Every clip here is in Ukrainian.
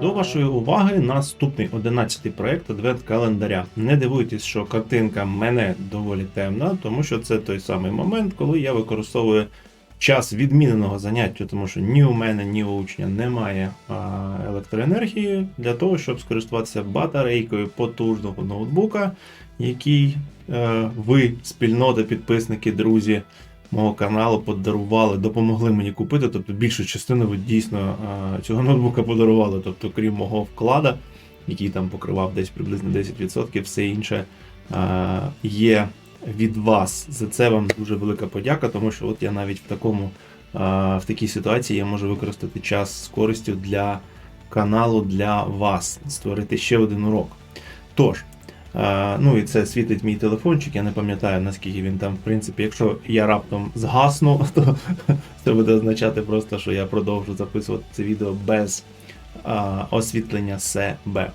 До вашої уваги наступний 11-й проект адвент календаря. Не дивуйтесь, що картинка мене доволі темна, тому що це той самий момент, коли я використовую час відміненого заняття, тому що ні у мене, ні у учня немає електроенергії для того, щоб скористуватися батарейкою потужного ноутбука, який е, ви, спільнота, підписники, друзі мого каналу подарували, допомогли мені купити. Тобто більшу частину ви дійсно цього ноутбука подарували. Тобто, крім мого вклада, який там покривав десь приблизно 10%, все інше є від вас. За це вам дуже велика подяка, тому що от я навіть в такому в такій ситуації я можу використати час з користю для каналу для вас, створити ще один урок. Тож. Ну і це світить мій телефончик. Я не пам'ятаю наскільки він там, в принципі, якщо я раптом згасну, то це буде означати просто, що я продовжу записувати це відео без освітлення себе.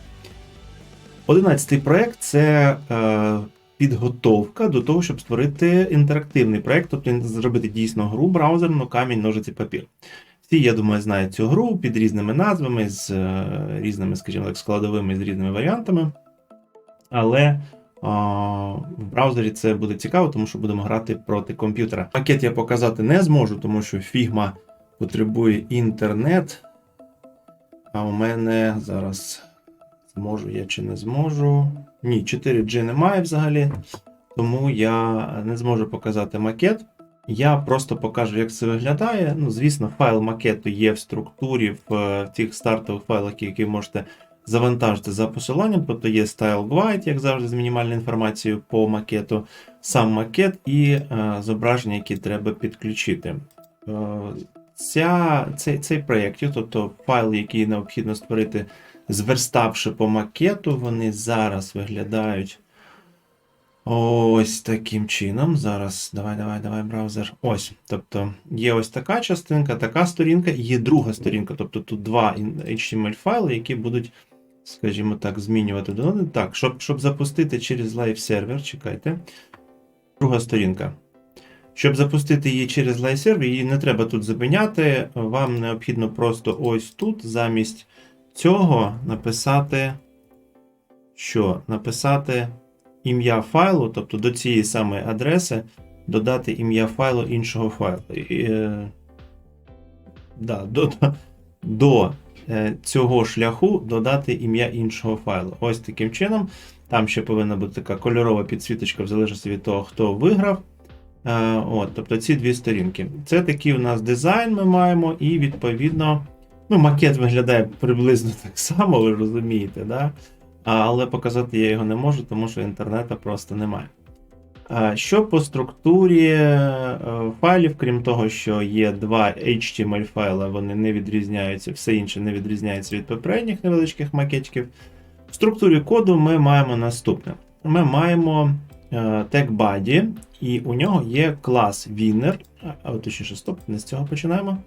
Одинадцятий проект це е, підготовка до того, щоб створити інтерактивний проект, тобто зробити дійсно гру браузерну камінь, ножиці, папір. Всі, я думаю, знають цю гру під різними назвами, з е, різними, скажімо так, складовими, з різними варіантами. Але а, в браузері це буде цікаво, тому що будемо грати проти комп'ютера. Макет я показати не зможу, тому що Figma потребує інтернет. А у мене зараз зможу я чи не зможу. Ні, 4G немає взагалі, тому я не зможу показати макет. Я просто покажу, як це виглядає. Ну, звісно, файл макету є в структурі в, в тих стартових файлах, які можете завантажити за посиланням, тобто є Style Guide, як завжди, з мінімальною інформацією по макету, сам макет і е, зображення, які треба підключити. Е, ця, цей, цей проєкт, тобто файл, який необхідно створити, зверставши по макету, вони зараз виглядають. Ось таким чином. Зараз давай, давай, давай, браузер. Ось. Тобто є ось така частинка, така сторінка, є друга сторінка. Тобто тут два HTML файли, які будуть, скажімо так, змінювати до. Так, щоб щоб запустити через Live сервер, чекайте. Друга сторінка. Щоб запустити її через Live сервер, її не треба тут зупиняти. Вам необхідно просто ось тут, замість цього, написати. Що? Написати ім'я файлу, тобто до цієї самої адреси додати ім'я файлу іншого файлу. Е, да, до, до цього шляху додати ім'я іншого файлу. Ось таким чином. Там ще повинна бути така кольорова підсвіточка, в залежності від того, хто виграв. Е, от, Тобто ці дві сторінки. Це такий у нас дизайн ми маємо, і відповідно ну, макет виглядає приблизно так само, ви розумієте. да? але показати я його не можу, тому що інтернету просто немає. Що по структурі е, файлів, крім того, що є два HTML файли, вони не відрізняються, все інше не відрізняється від попередніх невеличких макетиків. В структурі коду ми маємо наступне: ми маємо тег body, і у нього є клас winner, а точніше, стоп, не з цього починаємо.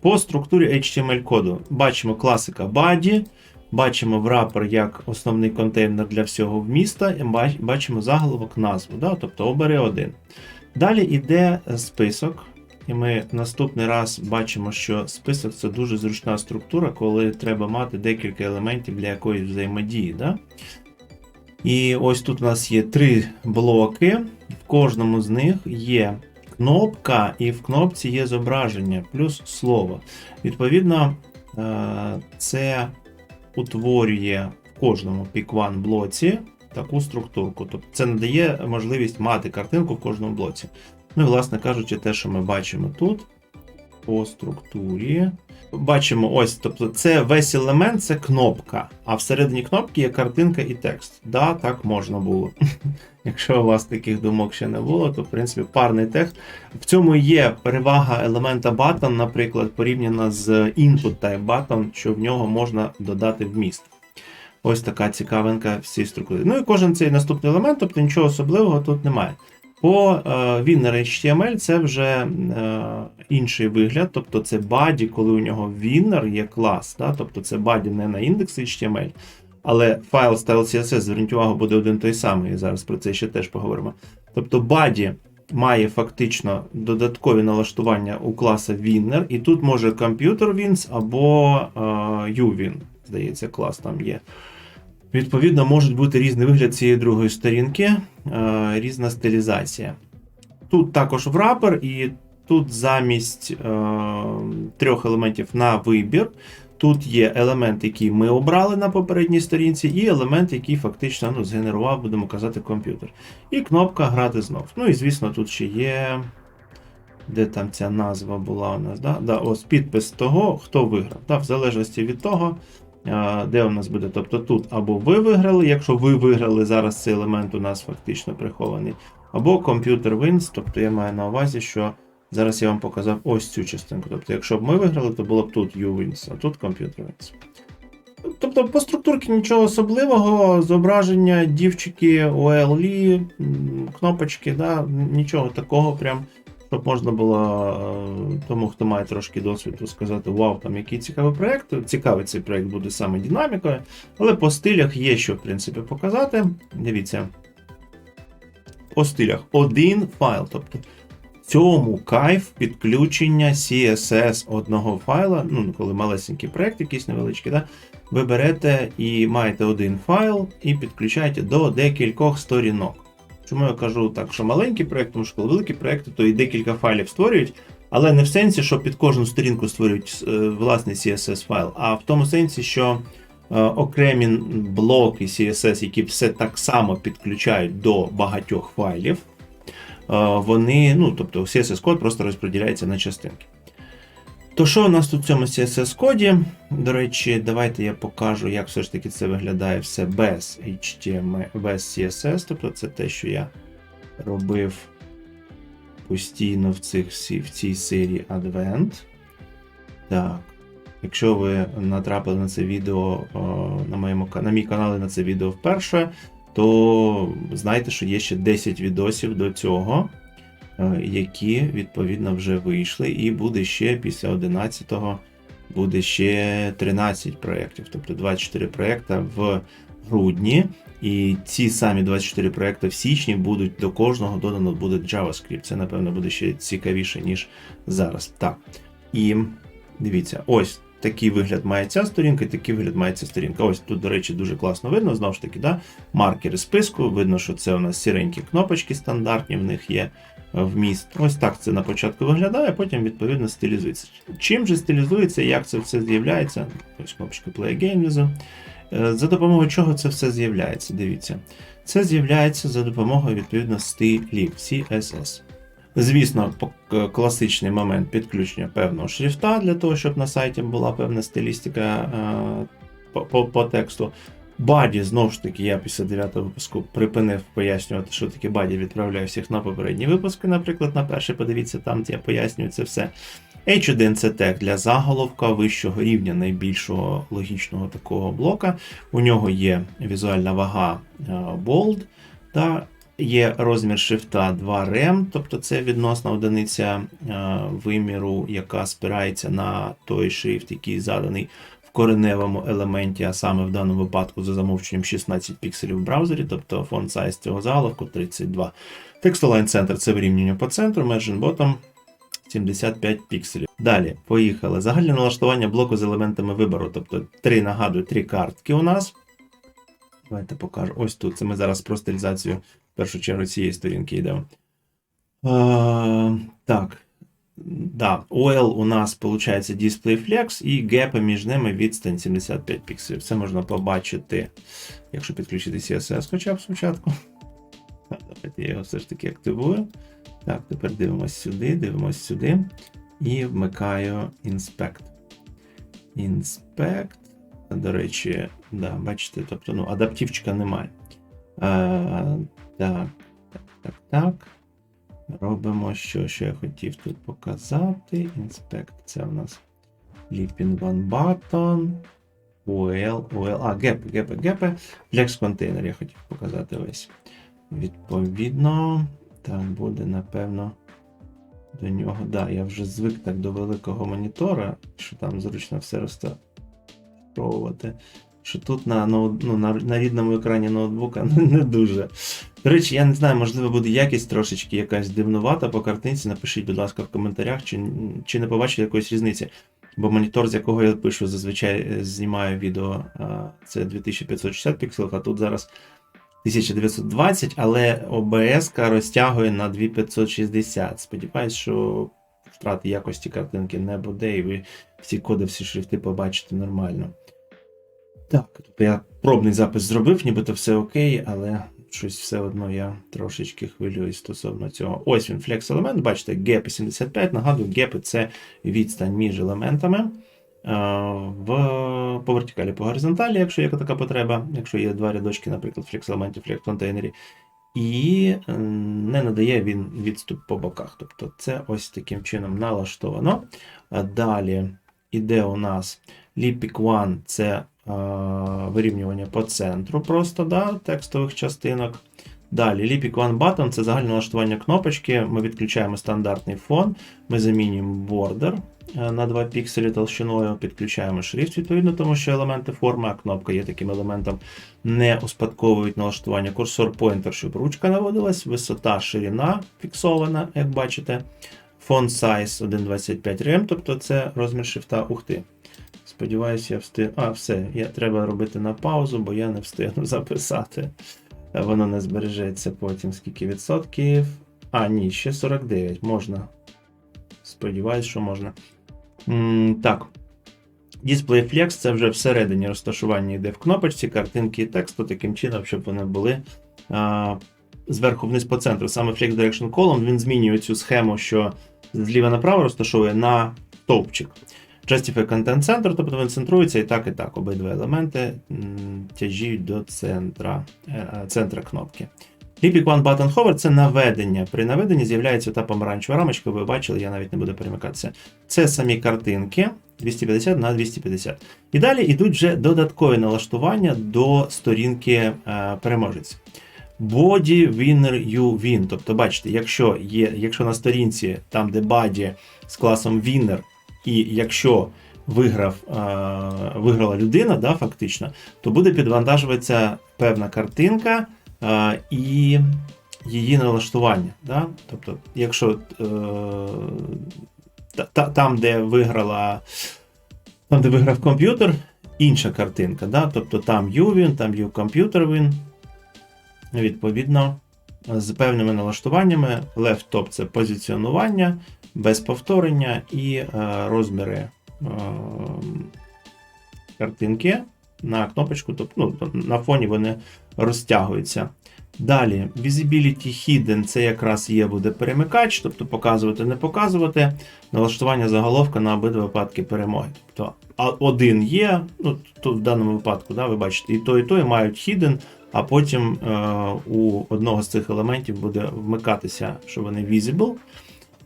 По структурі HTML коду бачимо класика body. Бачимо врапер як основний контейнер для всього вміста, і бачимо заголовок назву, да? тобто обери один. Далі йде список, і ми наступний раз бачимо, що список це дуже зручна структура, коли треба мати декілька елементів для якоїсь взаємодії. Да? І ось тут у нас є три блоки, в кожному з них є кнопка, і в кнопці є зображення, плюс слово. Відповідно, е, це утворює в кожному Pick-One блоці таку структурку. Тобто це надає можливість мати картинку в кожному блоці. Ну і, власне кажучи, те, що ми бачимо тут, по структурі. Бачимо, ось, тобто це весь елемент, це кнопка. А всередині кнопки є картинка і текст. Да, так можна було. Якщо у вас таких думок ще не було, то в принципі парний текст. В цьому є перевага елемента button, наприклад, порівняно з input type button, що в нього можна додати вміст. Ось така цікавинка в цій структурі. Ну і кожен цей наступний елемент, тобто нічого особливого тут немає. По е, Winner HTML це вже е, інший вигляд, тобто це body, коли у нього winner є клас, да? тобто це body не на індекс HTML, але файл style CSS, зверніть увагу, буде один той самий. І зараз про це ще теж поговоримо. Тобто body має фактично додаткові налаштування у класа winner, і тут може computer wins або е, uwin, здається, клас там є. Відповідно, можуть бути різний вигляд цієї другої сторінки, е, різна стилізація. Тут також врапер, і тут замість е, трьох елементів на вибір. Тут є елемент, який ми обрали на попередній сторінці, і елемент, який фактично ну, згенерував, будемо казати, комп'ютер. І кнопка грати знов. Ну і звісно, тут ще є. Де там ця назва була у нас? Да? Да, ось підпис того, хто виграв. Да, в залежності від того, де у нас буде. Тобто тут або ви виграли, якщо ви виграли, зараз цей елемент у нас фактично прихований, або комп'ютер wins, тобто я маю на увазі, що зараз я вам показав ось цю частинку. Тобто, якщо б ми виграли, то було б тут you wins, а тут комп'ютер wins. Тобто по структурці нічого особливого, зображення, дівчики, OLE, кнопочки, да, нічого такого прям. Щоб можна було е, тому, хто має трошки досвіду, сказати, вау, там який цікавий проєкт. Цікавий цей проєкт буде саме динамікою, але по стилях є що, в принципі, показати. Дивіться. По стилях один файл. Тобто цьому кайф підключення CSS одного файла, ну, коли малесенький проєкт, якийсь невеличкий, да, ви берете і маєте один файл і підключаєте до декількох сторінок. Чому я кажу так, що маленький проєкт, тому що коли великі проєкти, то і декілька файлів створюють, але не в сенсі, що під кожну сторінку створюють е, власний CSS файл, а в тому сенсі, що е, окремі блоки CSS, які все так само підключають до багатьох файлів, е, вони, ну, тобто CSS код просто розподіляється на частинки. То що у нас тут в цьому CSS коді? До речі, давайте я покажу, як все ж таки це виглядає все без HTML, без CSS. Тобто це те, що я робив постійно в, цих, в цій серії Advent. Так. Якщо ви натрапили на це відео на, моєму, на мій канал і на це відео вперше, то знайте, що є ще 10 відосів до цього які відповідно вже вийшли, і буде ще після 11-го буде ще 13 проєктів, тобто 24 проєкта в грудні. І ці самі 24 проєкти в січні будуть до кожного додано буде JavaScript. Це, напевно, буде ще цікавіше, ніж зараз. Так. І дивіться, ось такий вигляд має ця сторінка, і такий вигляд має ця сторінка. Ось тут, до речі, дуже класно видно, знову ж таки, да? маркери списку. Видно, що це у нас сіренькі кнопочки стандартні, в них є вміст. Ось так це на початку виглядає, потім відповідно стилізується. Чим же стилізується, як це все з'являється? Ось кнопочка Play Game внизу. Е, За допомогою чого це все з'являється? Дивіться. Це з'являється за допомогою відповідно стилів CSS. Звісно, класичний момент підключення певного шрифта для того, щоб на сайті була певна стилістика е, по, по, по тексту. Баді, знову ж таки, я після 9 випуску припинив пояснювати, що таке баді, відправляю всіх на попередні випуски, наприклад, на перший, подивіться, там я пояснюю це все. H1 це тег для заголовка вищого рівня найбільшого логічного такого блока. У нього є візуальна вага е, bold, та є розмір шрифта 2 rem, тобто це відносна одиниця е, виміру, яка спирається на той шрифт, який заданий кореневому елементі, а саме в даному випадку за замовченням 16 пікселів в браузері, тобто font size цього заголовку 32. Text Align Center це вирівнювання по центру, Margin Bottom 75 пікселів. Далі, поїхали. Загальне налаштування блоку з елементами вибору. Тобто, три, нагадую, три картки у нас. Давайте покажу. Ось тут. Це ми зараз про стилізацію в першу чергу цієї сторінки йдемо. Е, так. Да, OL у нас виходить Display Flex і гепи між ними відстань 75 пікселів. Це можна побачити, якщо підключити CSS хоча б спочатку. Давайте я його все ж таки активую. Так, тепер дивимось сюди, дивимось сюди. і вмикаю Inspect. Inspect. До речі, да, бачите, тобто ну, адаптивчика немає. А, так, так, так, так. Робимо що, що я хотів тут показати. Inspect це у нас Leaping One Button. UL, UL, а, гепи, гепи, гепи. Flex контейнер я хотів показати ось. Відповідно, так буде, напевно, до нього. Да, я вже звик так до великого монітора, що там зручно все розташовувати. Що тут на, ну, на, на рідному екрані ноутбука не дуже. До речі, я не знаю, можливо, буде якість трошечки якась дивнувата по картинці. Напишіть, будь ласка, в коментарях, чи, чи не побачите якоїсь різниці. Бо монітор, з якого я пишу, зазвичай е, знімаю відео, це 2560 пікселів, а тут зараз 1920, але ОБС розтягує на 2560. Сподіваюсь, що втрати якості картинки не буде, і ви всі коди, всі шрифти побачите нормально. Так, тобто я пробний запис зробив, нібито все окей, але щось все одно я трошечки хвилююсь стосовно цього. Ось він, флекс елемент, бачите, гепи 75. Нагадую, гепи це відстань між елементами. е, В, по вертикалі, по горизонталі, якщо є така потреба, якщо є два рядочки, наприклад, флекс елементів, флекс контейнері, і е, не надає він відступ по боках. Тобто це ось таким чином налаштовано. Далі іде у нас Lipic One це е, вирівнювання по центру просто да, текстових частинок. Далі Lipic One Button це загальне налаштування кнопочки. Ми відключаємо стандартний фон, ми замінюємо border е, на 2 пікселі толщиною, підключаємо шрифт, відповідно, тому що елементи форми, а кнопка є таким елементом, не успадковують налаштування. Курсор поінтер, щоб ручка наводилась, висота, ширина фіксована, як бачите. Font size 1.25 rem, тобто це розмір шрифта. Ух ти. Сподіваюся, я встиг. А, все, я треба робити на паузу, бо я не встигну записати. Е, Воно не збережеться потім скільки відсотків. А, ні, ще 49 можна. Сподіваюсь, що можна. М, так. Display Flex це вже всередині розташування йде в кнопочці, картинки і тексту, таким чином, щоб вони були а, зверху вниз по центру. Саме Flex Direction Column він змінює цю схему, що зліва направо розташовує на стовпчик. Justify Content Center, тобто він центрується і так, і так. Обидва елементи тяжіють до центра, е, е, центра кнопки. Lipic One Button Hover це наведення. При наведенні з'являється та помаранчева рамочка, ви бачили, я навіть не буду перемикатися. Це самі картинки 250 на 250. І далі йдуть вже додаткові налаштування до сторінки е, переможець. Body Winner You Win. Тобто, бачите, якщо є, якщо на сторінці, там де body з класом Winner, і якщо виграв, е, виграла людина, да, фактично, то буде підвантажуватися певна картинка е, і її налаштування. Да? Тобто, якщо е, та, там, де виграла, там, де виграв комп'ютер, інша картинка. Да? Тобто там UWin, там U-Computer Win. Відповідно, з певними налаштуваннями. Left top це позиціонування, без повторення і е, розміри е, картинки на кнопочку, тобто ну, на фоні вони розтягуються. Далі, Visibility Hidden це якраз є буде перемикач, тобто показувати, не показувати. Налаштування заголовка на обидва випадки перемоги. Тобто один є, ну тут в даному випадку, да, ви бачите, і той, і той мають hidden, а потім е, у одного з цих елементів буде вмикатися, що вони visible,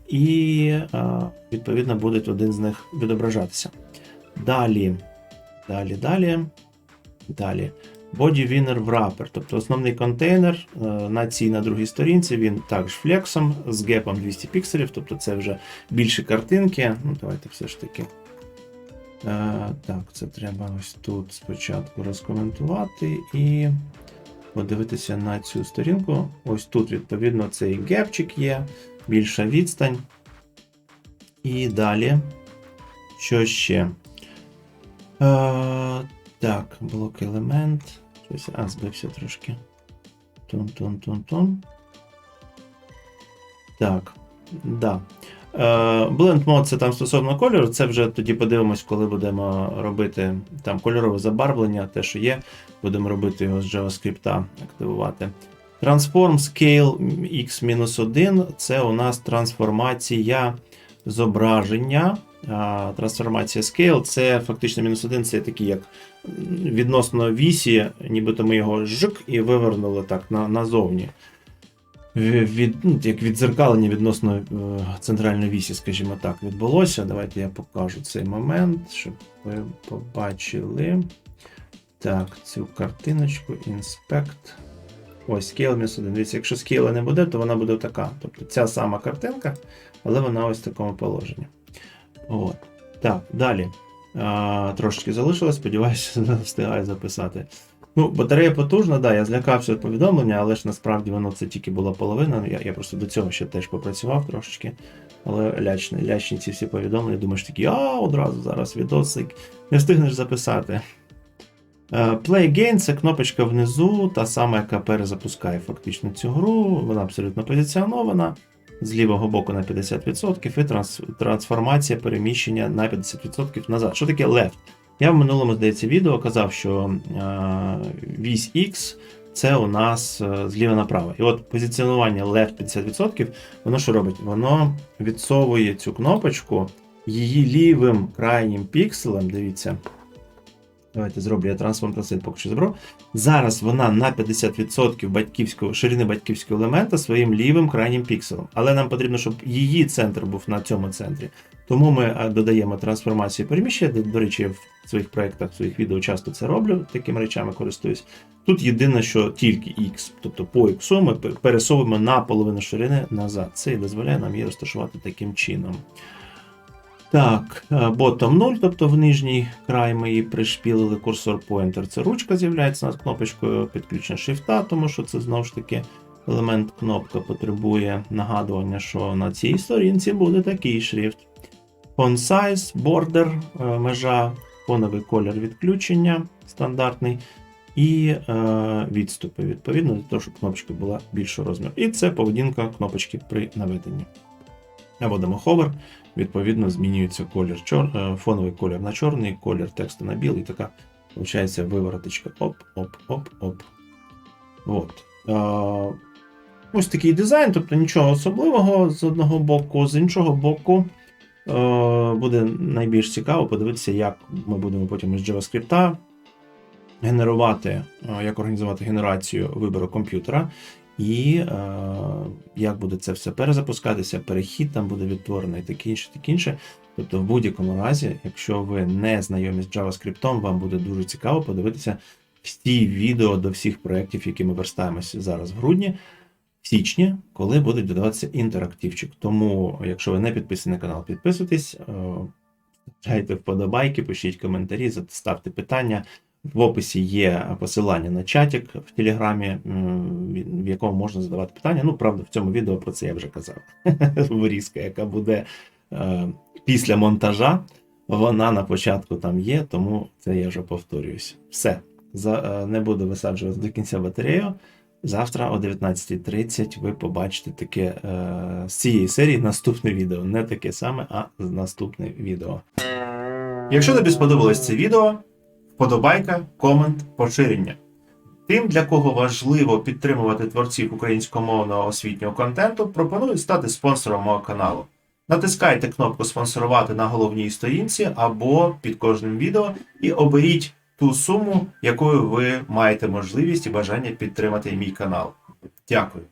і е, відповідно буде один з них відображатися. Далі, далі, далі, далі. Body Winner Wrapper, тобто основний контейнер е, на цій на другій сторінці, він також флексом з гепом 200 пікселів, тобто це вже більше картинки. Ну, Давайте все ж таки. Так, це треба ось тут спочатку розкоментувати і подивитися на цю сторінку. Ось тут, відповідно, цей гепчик є, більша відстань. І далі. Що ще? Е, так, блок елемент. Щось, а, збився трошки. Тун-тун-тун-тун. Так, да. Е, Blend Mode це там стосовно кольору, це вже тоді подивимось, коли будемо робити там кольорове забарвлення, те, що є, будемо робити його з JavaScript, активувати. Transform Scale X-1 це у нас трансформація зображення. Трансформація Scale це фактично мінус один, це такий як відносно вісі, нібито ми його жик і вивернули так на, назовні. Ві- Від, ну, як відзеркалення відносно е, центральної вісі, скажімо так, відбулося. Давайте я покажу цей момент, щоб ви побачили. Так, цю картиночку, інспект. Ось scale мінус 1. Дивіться, якщо скейла не буде, то вона буде така. Тобто ця сама картинка, але вона ось в такому положенні. От. Так, далі. А, трошечки залишилось, сподіваюся, встигаю записати. Ну, батарея потужна, да, я злякався від повідомлення, але ж насправді воно це тільки була половина. Я, я просто до цього ще теж попрацював трошечки. Але лячні, лячні ці всі повідомлення, думаєш такі, а одразу зараз відосик, не встигнеш записати. Е, Play Gain це кнопочка внизу, та сама, яка перезапускає фактично цю гру. Вона абсолютно позиціонована. З лівого боку на 50% і транс, трансформація переміщення на 50% назад. Що таке left? Я в минулому, здається, відео казав, що е, вісь X це у нас е, зліва направо. І от позиціонування left 50%, воно що робить? Воно відсовує цю кнопочку її лівим крайнім пікселем. Дивіться. Давайте зроблю я трансформ трансит поки що забрав. Зараз вона на 50% батьківського, ширини батьківського елемента своїм лівим крайнім пікселем. Але нам потрібно, щоб її центр був на цьому центрі. Тому ми е, додаємо трансформацію переміщення. До, речі, я в своїх проєктах, в своїх відео часто це роблю, такими речами користуюсь. Тут єдине, що тільки X, тобто по X ми пересовуємо на половину ширини назад. Це і дозволяє нам її розташувати таким чином. Так, е, bottom 0, тобто в нижній край ми її пришпілили курсор pointer. Це ручка з'являється над кнопочкою підключення шрифта, тому що це знову ж таки елемент кнопка потребує нагадування, що на цій сторінці буде такий шрифт. Font size, border, е, межа, фоновий колір відключення стандартний. І е, відступи, відповідно, для того, щоб кнопочка була більшого розміру. І це поведінка кнопочки при наведенні. Наводимо hover, відповідно, змінюється колір чор... е, фоновий колір на чорний, колір тексту на білий. Така виходить вивороточка. Оп, оп, оп, оп. От. Е, ось такий дизайн, тобто нічого особливого з одного боку, з іншого боку. Е, Буде найбільш цікаво подивитися, як ми будемо потім із JavaScript генерувати, е, як організувати генерацію вибору комп'ютера, і е, як буде це все перезапускатися, перехід там буде відтворений, таке інше, таке інше. Тобто, в будь-якому разі, якщо ви не знайомі з JavaScript, вам буде дуже цікаво подивитися всі відео до всіх проєктів, які ми верстаємося зараз в грудні, січні, коли будуть додаватися інтерактивчик. Тому, якщо ви не підписані на канал, підписуйтесь, е, ставте вподобайки, пишіть коментарі, ставте питання. В описі є посилання на чатик в Телеграмі, в якому можна задавати питання. Ну, правда, в цьому відео про це я вже казав. Вирізка, яка буде е, після монтажа, вона на початку там є, тому це я вже повторююсь. Все. Е, не буду висаджувати до кінця батарею. Завтра о 19.30 ви побачите таке е, з цієї серії наступне відео. Не таке саме, а наступне відео. Якщо тобі сподобалось це відео, вподобайка, комент, поширення. Тим, для кого важливо підтримувати творців українськомовного освітнього контенту, пропоную стати спонсором мого каналу. Натискайте кнопку спонсорувати на головній сторінці або під кожним відео і оберіть ту суму, якою ви маєте можливість і бажання підтримати мій канал. Дякую.